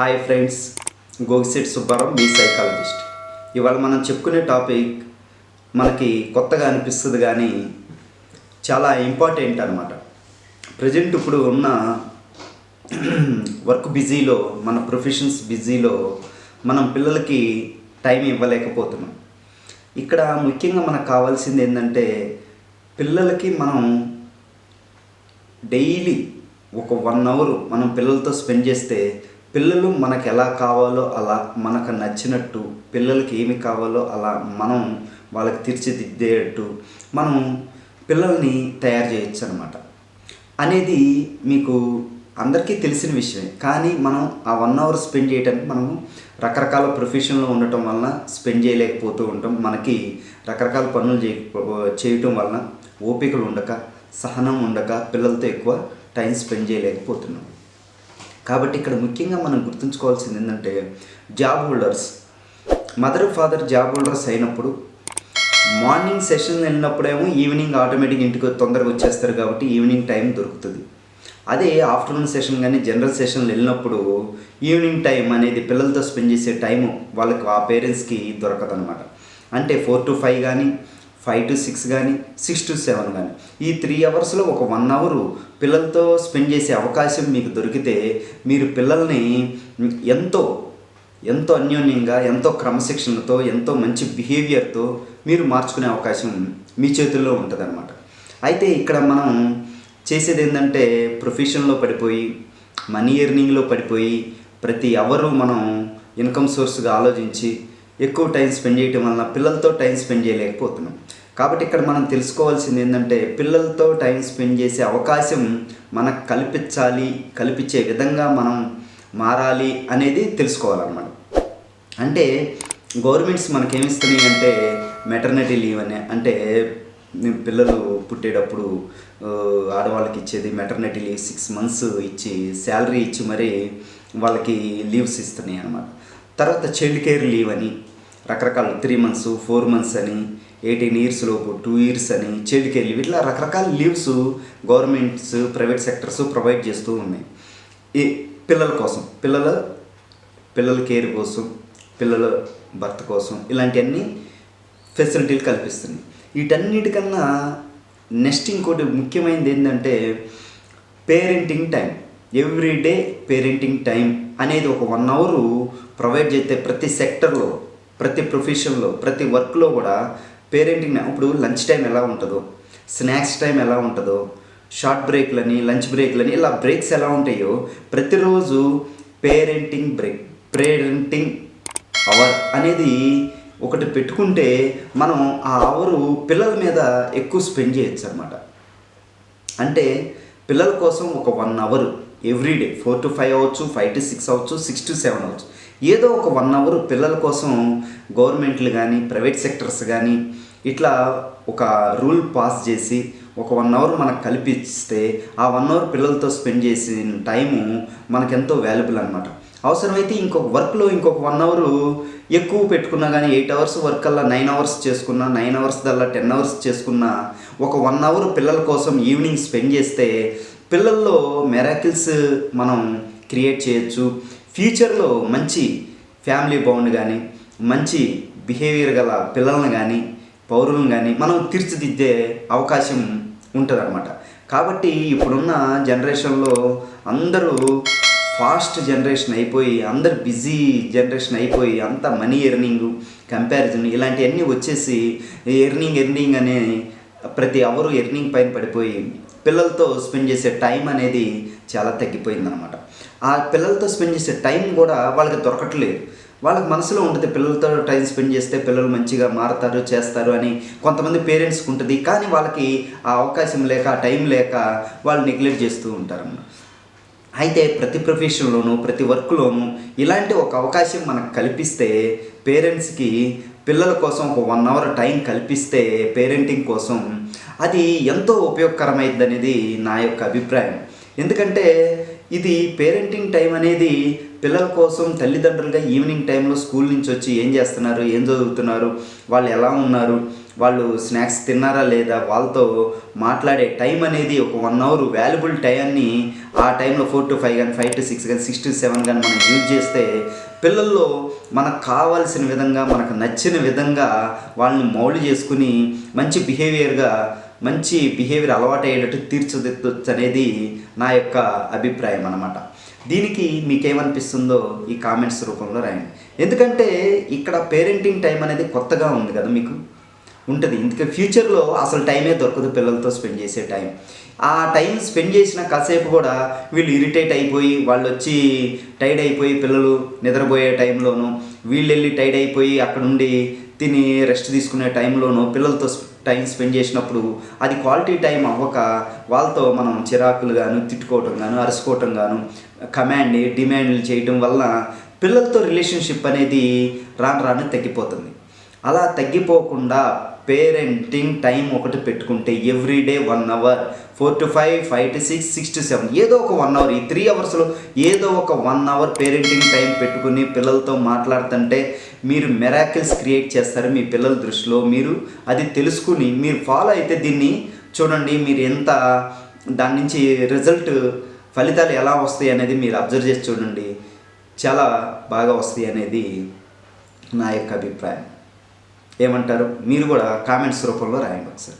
Hi friends గోగిసెట్ సుబ్బారావు మీ psychologist ఇవాళ మనం చెప్పుకునే టాపిక్ మనకి కొత్తగా అనిపిస్తుంది కానీ చాలా ఇంపార్టెంట్ అనమాట ప్రజెంట్ ఇప్పుడు ఉన్న వర్క్ బిజీలో మన ప్రొఫెషన్స్ బిజీలో మనం పిల్లలకి టైం ఇవ్వలేకపోతున్నాం. ఇక్కడ ముఖ్యంగా మనకు కావాల్సింది ఏంటంటే పిల్లలకి మనం డైలీ ఒక వన్ అవర్ మనం పిల్లలతో స్పెండ్ చేస్తే పిల్లలు మనకు ఎలా కావాలో అలా మనకు నచ్చినట్టు పిల్లలకి ఏమి కావాలో అలా మనం వాళ్ళకి తీర్చిదిద్దేటట్టు మనం పిల్లల్ని తయారు చేయొచ్చు అనమాట అనేది మీకు అందరికీ తెలిసిన విషయమే. కానీ మనం ఆ వన్ అవర్ స్పెండ్ చేయడానికి మనం రకరకాల ప్రొఫెషన్లో ఉండటం వలన స్పెండ్ చేయలేకపోతూ ఉంటాం. మనకి రకరకాల పనులు చేయ చేయటం వలన ఓపికలు ఉండక సహనం ఉండక పిల్లలతో ఎక్కువ టైం స్పెండ్ చేయలేకపోతున్నాం. కాబట్టి ఇక్కడ ముఖ్యంగా మనం గుర్తుంచుకోవాల్సింది ఏంటంటే job holders mother father job holders అయినప్పుడు మార్నింగ్ సెషన్ వెళ్ళినప్పుడేమో ఈవినింగ్ ఆటోమేటిక్ ఇంటికి తొందరగా వచ్చేస్తారు కాబట్టి ఈవినింగ్ టైం దొరుకుతుంది. అదే ఆఫ్టర్నూన్ సెషన్ కానీ జనరల్ సెషన్ వెళ్ళినప్పుడు ఈవినింగ్ టైం అనేది పిల్లలతో స్పెండ్ చేసే టైము వాళ్ళకి ఆ పేరెంట్స్కి దొరకదనమాట అంటే ఫోర్ టు ఫైవ్ కానీ ఫైవ్ టు సిక్స్ కానీ సిక్స్ టు సెవెన్ కానీ ఈ త్రీ అవర్స్లో ఒక వన్ అవరు పిల్లలతో స్పెండ్ చేసే అవకాశం మీకు దొరికితే మీరు పిల్లల్ని ఎంతో ఎంతో అన్యోన్యంగా ఎంతో క్రమశిక్షణతో ఎంతో మంచి బిహేవియర్తో మీరు మార్చుకునే అవకాశం మీ చేతుల్లో ఉంటుందన్నమాట. అయితే ఇక్కడ మనం చేసేది ఏంటంటే ప్రొఫెషన్లో పడిపోయి మనీ ఎర్నింగ్లో పడిపోయి ప్రతి అవరు మనం ఇన్కమ్ సోర్స్గా ఆలోచించి ఎక్కువ టైం స్పెండ్ చేయటం వలన పిల్లలతో టైం స్పెండ్ చేయలేకపోతున్నాం. కాబట్టి ఇక్కడ మనం తెలుసుకోవాల్సింది ఏంటంటే పిల్లలతో టైం స్పెండ్ చేసే అవకాశం మనకు కల్పించాలి కల్పించే విధంగా మనం మారాలి అనేది తెలుసుకోవాలన్నమాట. అంటే గవర్నమెంట్స్ మనకేమిస్తున్నాయి అంటే మెటర్నిటీ లీవ్ అనే అంటే పిల్లలు పుట్టేటప్పుడు ఆడవాళ్ళకి ఇచ్చేది మెటర్నిటీ లీవ్ సిక్స్ మంత్స్ ఇచ్చి శాలరీ ఇచ్చి మరి వాళ్ళకి లీవ్స్ ఇస్తున్నాయి అన్నమాట. తర్వాత చైల్డ్ కేర్ లీవ్ అని రకరకాల త్రీ మంత్స్ ఫోర్ మంత్స్ అని ఎయిటీన్ ఇయర్స్ లోపు టూ ఇయర్స్ అని చెవికి కేర్ లీవ్ ఇట్లా రకరకాల leaves governments private sectors provide చేస్తూ ఉన్నాయి. ఈ పిల్లల కోసం పిల్లల పిల్లల కేర్ కోసం పిల్లల భర్త కోసం ఇలాంటివన్నీ ఫెసిలిటీలు కల్పిస్తుంది వీటన్నిటికన్నా నెక్స్ట్ ఇంకోటి ముఖ్యమైనది ఏంటంటే parenting time every day parenting time అనేది ఒక వన్ అవరు ప్రొవైడ్ చేస్తే ప్రతి సెక్టర్లో ప్రతి ప్రొఫెషన్లో ప్రతి వర్క్లో కూడా పేరెంటింగ్ ఇప్పుడు లంచ్ టైం ఎలా ఉంటుందో స్నాక్స్ టైం ఎలా ఉంటుందో షార్ట్ బ్రేక్లని లంచ్ బ్రేక్లని ఇలా బ్రేక్స్ ఎలా ఉంటాయో ప్రతిరోజు పేరెంటింగ్ బ్రేక్ పేరెంటింగ్ అవర్ అనేది ఒకటి పెట్టుకుంటే మనం ఆ అవరు పిల్లల మీద ఎక్కువ స్పెండ్ చేయొచ్చు అనమాట అంటే పిల్లల కోసం ఒక one hour every day four to five అవ్వచ్చు ఫైవ్ టు సిక్స్ అవ్వచ్చు సిక్స్ టు సెవెన్ అవ్వచ్చు. ఏదో ఒక వన్ అవర్ పిల్లల కోసం గవర్నమెంట్లు కానీ ప్రైవేట్ సెక్టర్స్ కానీ ఇట్లా ఒక రూల్ పాస్ చేసి ఒక వన్ అవర్ మనకు కల్పిస్తే ఆ వన్ అవర్ పిల్లలతో స్పెండ్ చేసిన టైము మనకెంతో వాల్యుబుల్ అనమాట అవసరమైతే ఇంకొక వర్క్లో ఇంకొక వన్ అవర్ ఎక్కువ పెట్టుకున్నా కానీ ఎయిట్ అవర్స్ వర్క్ అలా నైన్ అవర్స్ చేసుకున్నా నైన్ అవర్స్ దల్లా టెన్ అవర్స్ చేసుకున్నా ఒక వన్ అవర్ పిల్లల కోసం ఈవినింగ్ స్పెండ్ చేస్తే పిల్లల్లో మెరాకిల్స్ మనం క్రియేట్ చేయొచ్చు. ఫ్యూచర్లో మంచి ఫ్యామిలీ బాండ్ కానీ మంచి బిహేవియర్ గల పిల్లల్ని కానీ పౌరులను కానీ మనం తీర్చిదిద్దే అవకాశం ఉంటుంది కాబట్టి ఇప్పుడున్న జనరేషన్లో అందరూ ఫాస్ట్ జనరేషన్ అయిపోయి అందరు బిజీ జనరేషన్ అయిపోయి అంతా మనీ ఎర్నింగ్ కంపారిజన్ ఇలాంటివన్నీ వచ్చేసి ఎర్నింగ్ ఎర్నింగ్ అనే ప్రతి అవరు ఎర్నింగ్ పైన పడిపోయి పిల్లలతో స్పెండ్ చేసే టైం అనేది చాలా తగ్గిపోయిందనమాట ఆ పిల్లలతో స్పెండ్ చేసే టైం కూడా వాళ్ళకి దొరకట్లేదు. వాళ్ళకి మనసులో ఉంటుంది పిల్లలతో టైం స్పెండ్ చేస్తే పిల్లలు మంచిగా మారుతారు చేస్తారు అని కొంతమంది పేరెంట్స్కి ఉంటుంది. కానీ వాళ్ళకి ఆ అవకాశం లేక ఆ టైం లేక వాళ్ళు నెగ్లెక్ట్ చేస్తూ ఉంటారన్నమాట. అయితే ప్రతి ప్రొఫెషన్లోనూ ప్రతి వర్క్లోనూ ఇలాంటి ఒక అవకాశం మనకు కల్పిస్తే పేరెంట్స్కి పిల్లల కోసం ఒక వన్ అవర్ టైం కల్పిస్తే పేరెంటింగ్ కోసం అది ఎంతో ఉపయోగకరమైంది అనేది నా యొక్క అభిప్రాయం. ఎందుకంటే ఇది పేరెంటింగ్ టైం అనేది పిల్లల కోసం తల్లిదండ్రులుగా ఈవినింగ్ టైంలో స్కూల్ నుంచి వచ్చి ఏం చేస్తున్నారు ఏం చదువుతున్నారు వాళ్ళు ఎలా ఉన్నారు వాళ్ళు స్నాక్స్ తిన్నారా లేదా వాళ్ళతో మాట్లాడే టైం అనేది ఒక వన్ అవర్ వాల్యుబుల్ టైంని ఆ టైంలో ఫోర్ టు ఫైవ్ కానీ ఫైవ్ టు సిక్స్ కానీ సిక్స్ టు సెవెన్ కానీ మనం యూజ్ చేస్తే పిల్లల్లో మనకు కావాల్సిన విధంగా మనకు నచ్చిన విధంగా వాళ్ళని మౌలు చేసుకుని మంచి బిహేవియర్గా మంచి బిహేవియర్ అలవాటు అయ్యేటట్టు తీర్చిదిద్దొచ్చు అనేది నా యొక్క అభిప్రాయం అన్నమాట. దీనికి మీకేమనిపిస్తుందో ఈ కామెంట్స్ రూపంలో రాయండి. ఎందుకంటే ఇక్కడ పేరెంటింగ్ టైం అనేది కొత్తగా ఉంది కదా మీకు? ఉంటుంది. ఇందుకే ఫ్యూచర్లో అసలు టైమే దొరకదు పిల్లలతో స్పెండ్ చేసే టైం ఆ టైం స్పెండ్ చేసిన కాసేపు కూడా వీళ్ళు ఇరిటేట్ అయిపోయి వాళ్ళు వచ్చి టైర్డ్ అయిపోయి పిల్లలు నిద్రపోయే టైంలోనూ వీళ్ళు వెళ్ళి టైర్డ్ అయిపోయి అక్కడ నుండి తిని రెస్ట్ తీసుకునే టైంలోనూ పిల్లలతో టైం స్పెండ్ చేసినప్పుడు అది క్వాలిటీ టైం అవ్వక వాళ్ళతో మనం చిరాకులు గాను తిట్టుకోవటం గాను అరుచుకోవటం గాను కమాండ్ డిమాండ్లు చేయటం వల్ల పిల్లలతో రిలేషన్షిప్ అనేది రాను రాను తగ్గిపోతుంది. అలా తగ్గిపోకుండా పేరెంటింగ్ టైం ఒకటి పెట్టుకుంటే every day one hour four to five five to six six to seven ఏదో ఒక వన్ అవర్ ఈ త్రీ అవర్స్లో ఏదో ఒక వన్ అవర్ పేరెంటింగ్ టైం పెట్టుకుని పిల్లలతో మాట్లాడుతుంటే మీరు మెరాకిల్స్ క్రియేట్ చేస్తారు మీ పిల్లల దృష్టిలో. మీరు అది తెలుసుకుని మీరు ఫాలో అయితే దీన్ని చూడండి మీరు ఎంత దాని నుంచి రిజల్ట్ ఫలితాలు ఎలా వస్తాయి అనేది మీరు అబ్జర్వ్ చేసి చూడండి. చాలా బాగా వస్తాయి అనేది నా యొక్క అభిప్రాయం. ఏమంటారు? మీరు కూడా కామెంట్స్ రూపంలో రాయండి ఒకసారి.